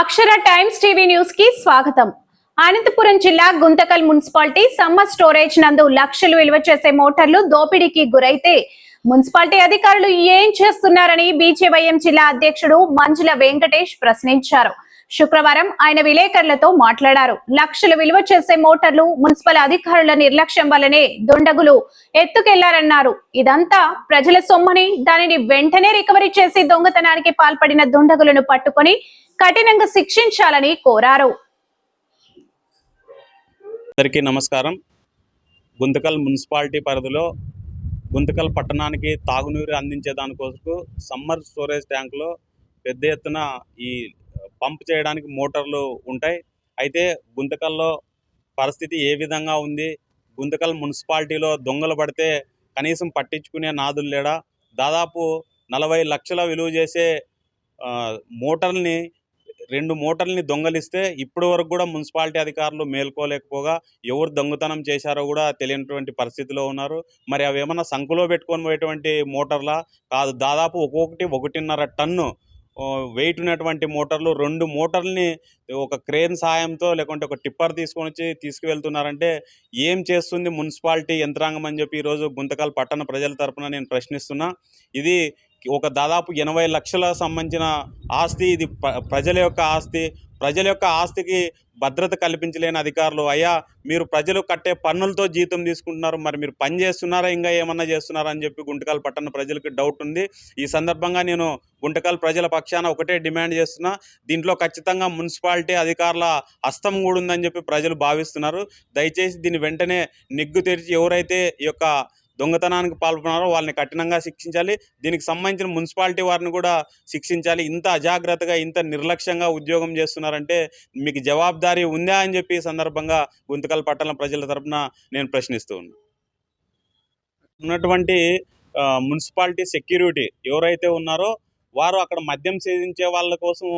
అక్షర times TV న్యూస్కి స్వాగతం. అనంతపురం జిల్లా గుంతకల్ మున్సిపాలిటీ సమ్మర్ స్టోరేజ్ నందు లక్షలు విలువ చేసే మోటార్లు దోపిడీకి గురైతే మున్సిపాలిటీ అధికారులు ఏం చేస్తున్నారని బీజేవైఎం జిల్లా అధ్యక్షుడు మంజుల వెంకటేష్ ప్రశ్నించారు. శుక్రవారం ఆయన విలేకరులతో మాట్లాడారు. లక్షలు విలువ చేసే మోటార్లు మున్సిపల్ అధికారుల నిర్లక్ష్యం వల్లనే దుండగులు ఎత్తుకెళ్ళారన్నారు. ఇదంతా ప్రజల సొమ్మని దానిని వెంటనే రికవరీ చేసి దొంగతనానికి పాల్పడిన దుండగులను పట్టుకొని కఠినంగా శిక్షించాలని కోరారు. అందరికీ నమస్కారం. గుంతకల్ మున్సిపాలిటీ పరిధిలో గుంతకల్ పట్టణానికి తాగునీరు అందించే దానికోసం సమ్మర్ స్టోరేజ్ ట్యాంక్లో పెద్ద ఎత్తున ఈ పంప్ చేయడానికి మోటార్లు ఉంటాయి. అయితే గుంతకల్లో పరిస్థితి ఏ విధంగా ఉంది? గుంతకల్ మున్సిపాలిటీలో దొంగలు పడితే కనీసం పట్టించుకునే నాదులు లేడా? దాదాపు నలభై లక్షల విలువ చేసే మోటార్ని రెండు మోటార్లని దొంగలిస్తే ఇప్పటి వరకు కూడా మున్సిపాలిటీ అధికారులు మేల్కోలేకపోగా ఎవరు దొంగతనం చేశారో కూడా తెలియనటువంటి పరిస్థితిలో ఉన్నారు. మరి అవి ఏమన్నా సంకులో పెట్టుకొని పోయేటువంటి మోటార్లా? కాదు దాదాపు ఒక్కొక్కటి ఒకటిన్నర టన్ను వెయిట్ ఉన్నటువంటి మోటార్లు రెండు మోటార్లని ఒక క్రేన్ సాయంతో లేకుంటే ఒక టిప్పర్ తీసుకొని వచ్చి తీసుకువెళ్తున్నారంటే ఏం చేస్తుంది మున్సిపాలిటీ యంత్రాంగం అని చెప్పి ఈరోజు గుంతకల్ పట్టణ ప్రజల తరపున నేను ప్రశ్నిస్తున్నా. ఇది ఒక దాదాపు ఎనభై లక్షల సంబంధించిన ఆస్తి ఇది ప్రజల యొక్క ఆస్తి. ప్రజల యొక్క ఆస్తికి భద్రత కల్పించలేని అధికారులు. అయ్యా మీరు ప్రజలు కట్టే పన్నులతో జీతం తీసుకుంటున్నారు. మరి మీరు పని చేస్తున్నారా? ఇంకా ఏమన్నా చేస్తున్నారా? అని చెప్పి గుంటకల్ పట్టణ ప్రజలకు డౌట్ ఉంది. ఈ సందర్భంగా నేను గుంటకల్ ప్రజల పక్షాన ఒకటే డిమాండ్ చేస్తున్నా. దీంట్లో ఖచ్చితంగా మున్సిపాలిటీ అధికారుల హస్తం కూడా ఉందని చెప్పి ప్రజలు భావిస్తున్నారు. దయచేసి దీన్ని వెంటనే నిగ్గు తెరిచి ఎవరైతే ఈ యొక్క దొంగతనానికి పాల్పడినారో వాళ్ళని కఠినంగా శిక్షించాలి. దీనికి సంబంధించిన మున్సిపాలిటీ వారిని కూడా శిక్షించాలి. ఇంత అజాగ్రత్తగా ఇంత నిర్లక్ష్యంగా ఉద్యోగం చేస్తున్నారంటే మీకు జవాబుదారీ ఉందా అని చెప్పి సందర్భంగా గుంతకల్ పట్టణ ప్రజల తరఫున నేను ప్రశ్నిస్తూ ఉన్నా. ఉన్నటువంటి మున్సిపాలిటీ సెక్యూరిటీ ఎవరైతే ఉన్నారో వారు అక్కడ మద్యం సేవించే వాళ్ళ కోసం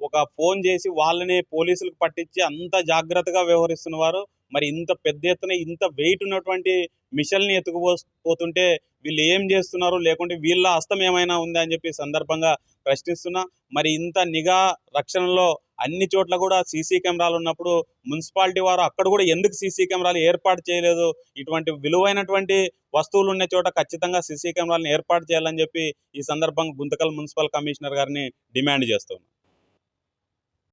ఒక ఫోన్ చేసి వాళ్ళని పోలీసులకు పట్టించి అంత జాగ్రత్తగా వ్యవహరిస్తున్న వారు మరి ఇంత పెద్ద ఎత్తున ఇంత వెయిట్ ఉన్నటువంటి మిషన్ని ఎత్తుకుపోతుంటే వీళ్ళు ఏం చేస్తున్నారు? లేకుంటే వీళ్ళ హస్తం ఏమైనా ఉందా అని చెప్పి సందర్భంగా ప్రశ్నిస్తున్నా. మరి ఇంత నిఘా రక్షణలో అన్ని చోట్ల కూడా సీసీ కెమెరాలు ఉన్నప్పుడు మున్సిపాలిటీ వారు అక్కడ కూడా ఎందుకు సీసీ కెమెరాలు ఏర్పాటు చేయలేదు? ఇటువంటి విలువైనటువంటి వస్తువులు ఉన్న చోట ఖచ్చితంగా సీసీ కెమెరాలను ఏర్పాటు చేయాలని చెప్పి ఈ సందర్భంగా గుంతకల్ మున్సిపల్ కమిషనర్ గారిని డిమాండ్ చేస్తున్నాను